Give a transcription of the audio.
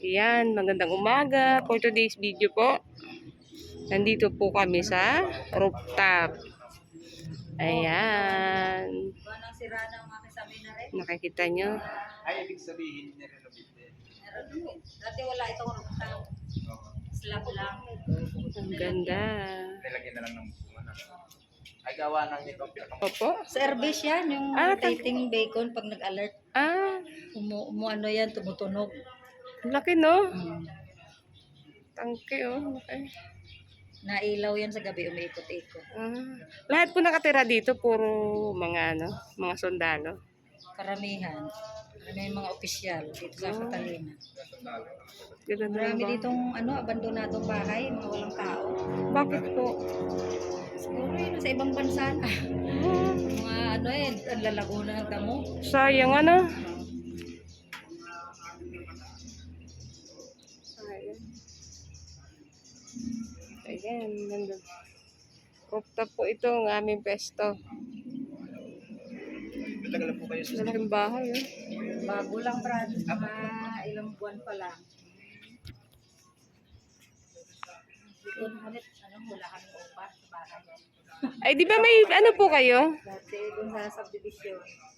Yan, magandang umaga. For today's video po, nandito po kami sa rooftop. Ayan. Walang sira ng mga kasama na rin. Nakikita nyo. Ay, ibig sabihin, nirenovate din. Dati wala itong rooftop. Slab lang. Ang ganda. Nilagyan na lang ng bunga na. Ay, gawa ng ito. Opo. Service yan, yung Ah, rotating bacon pag nag-alert. Ah, Umu, umu ano yan, tumutunog. Laki no. Hmm. Tangke oh. Okay. Nailaw yan sa gabi, umiikot-ikot. Ah. Lahat po nakatira dito, puro mga ano, mga sundalo. Karamihan. Karamihan mga opisyal dito sa Catalina. Ganda na Marami ba? ditong ano, abandonadong bahay, mga walang tao. Bakit po? Siguro yun, sa ibang bansa na. Ah, mga ano eh, ang lalago na ng damo. sayang ano. Ayan. Ayan, nandun. Rooftop po ito ang aming pesto. Matagal po kayo sa Malaking bahay, oh. Bago lang, Brad. Mga ilang buwan pa lang. Ko na ulit, ano, wala kami upa sa bahay. Ay, di ba may ano po kayo? Dati doon sa subdivision.